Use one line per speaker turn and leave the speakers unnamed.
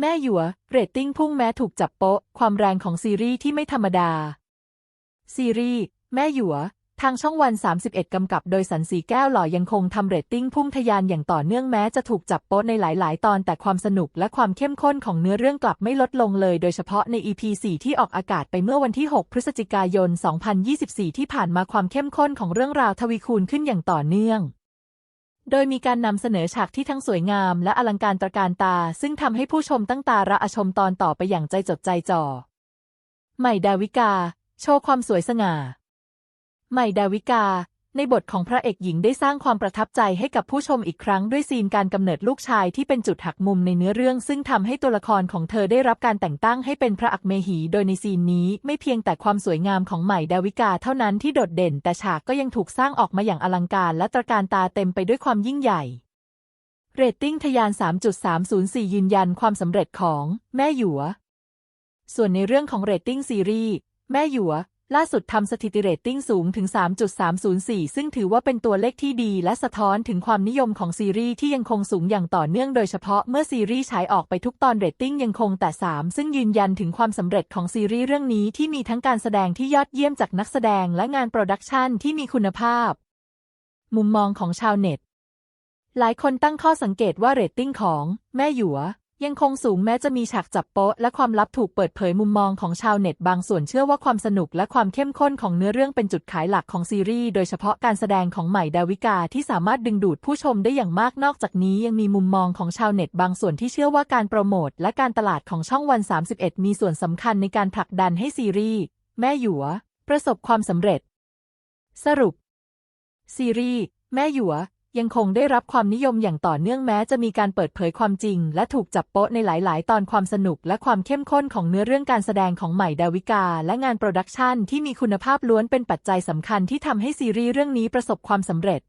แม่หยัว เรตติ้งพุ่งแม้ถูกจับโป๊ะ ความแรงของซีรีส์ที่ไม่ธรรมดา ซีรีส์ แม่หยัว ทางช่องวัน 31 กำกับโดยสันสีแก้วหล่อยังคงทำเรตติ้งพุ่งทะยานอย่างต่อเนื่องแม้จะถูกจับโป๊ะในหลาย ๆ ตอนแต่ความสนุกและความเข้มข้นของเนื้อเรื่องกลับไม่ลดลงเลย โดยเฉพาะใน EP 4 ที่ออกอากาศไปเมื่อวันที่ 6 พฤศจิกายน 2024 ที่ผ่านมาความเข้มข้นของเรื่องราวทวีคูณขึ้นอย่างต่อเนื่อง โดยมีการนำเสนอฉากที่ทั้งสวยงามและอลังการตระการตา ซึ่งทำให้ผู้ชมตั้งตาระอชมตอนต่อไปอย่างใจจดใจจ่อ ใหม่ดาวิกา โชว์ความสวยสง่า ใหม่ดาวิกา ในบทของพระเอกหญิงได้สร้างความประทับใจให้กับผู้ชมอีกครั้งด้วยซีนการกำเนิดลูกชายที่เป็นจุดหักมุมในเนื้อเรื่อง ซึ่งทำให้ตัวละครของเธอได้รับการแต่งตั้งให้เป็นพระอักเมหีโดยในซีนนี้ไม่เพียงแต่ความสวยงามของใหม่ดาวิกาเท่านั้นที่โดดเด่น แต่ฉากก็ยังถูกสร้างออกมาอย่างอลังการและตระการตาเต็มไปด้วยความยิ่งใหญ่เรตติ้งทะยาน 3.304 ยืนยันความสำเร็จของ แม่หยัว ส่วนในเรื่องของเรตติ้งซีรีส์ แม่หยัว ล่าสุดทำสถิติเรตติ้งสูงถึง 3.304 ซึ่งถือว่าเป็นตัวเลขที่ดีและสะท้อนถึงความนิยมของซีรีส์ที่ยังคงสูงอย่างต่อเนื่องโดยเฉพาะเมื่อซีรีส์ฉายออกไปทุกตอนเรตติ้งยังคงแต่ 3 ซึ่งยืนยันถึงความสำเร็จของซีรีส์เรื่องนี้ที่มีทั้งการแสดงที่ยอดเยี่ยมจากนักแสดงและงานโปรดักชันที่มีคุณภาพ มุมมองของชาวเน็ต หลายคนตั้งข้อสังเกตว่าเรตติ้งของ แม่หยัว ยังคงสูงแม้จะมีฉากจับโป๊ะและความลับถูกเปิดเผยมุมมองของชาวเน็ตบางส่วนเชื่อว่าความสนุกและความเข้มข้นของเนื้อเรื่องเป็นจุดขายหลักของซีรีส์โดยเฉพาะการแสดงของใหม่ดาวิกาที่สามารถดึงดูดผู้ชมได้อย่างมากนอกจากนี้ยังมีมุมมองของชาวเน็ตบางส่วนที่เชื่อว่าการโปรโมทและการตลาดของช่องวัน 31 มีส่วนสำคัญในการผลักดันให้ซีรีส์แม่หยัว ประสบความสำเร็จ สรุป ซีรีส์แม่หยัว ยังคงได้รับความนิยมอย่างต่อเนื่องแม้จะมีการเปิดเผยความจริง และถูกจับโป๊ะในหลาย ๆ ตอนความสนุกและความเข้มข้นของเนื้อเรื่องการแสดงของใหม่ดาวิกา และงานโปรดักชันที่มีคุณภาพล้วนเป็นปัจจัยสำคัญที่ทำให้ซีรีส์เรื่องนี้ประสบความสำเร็จ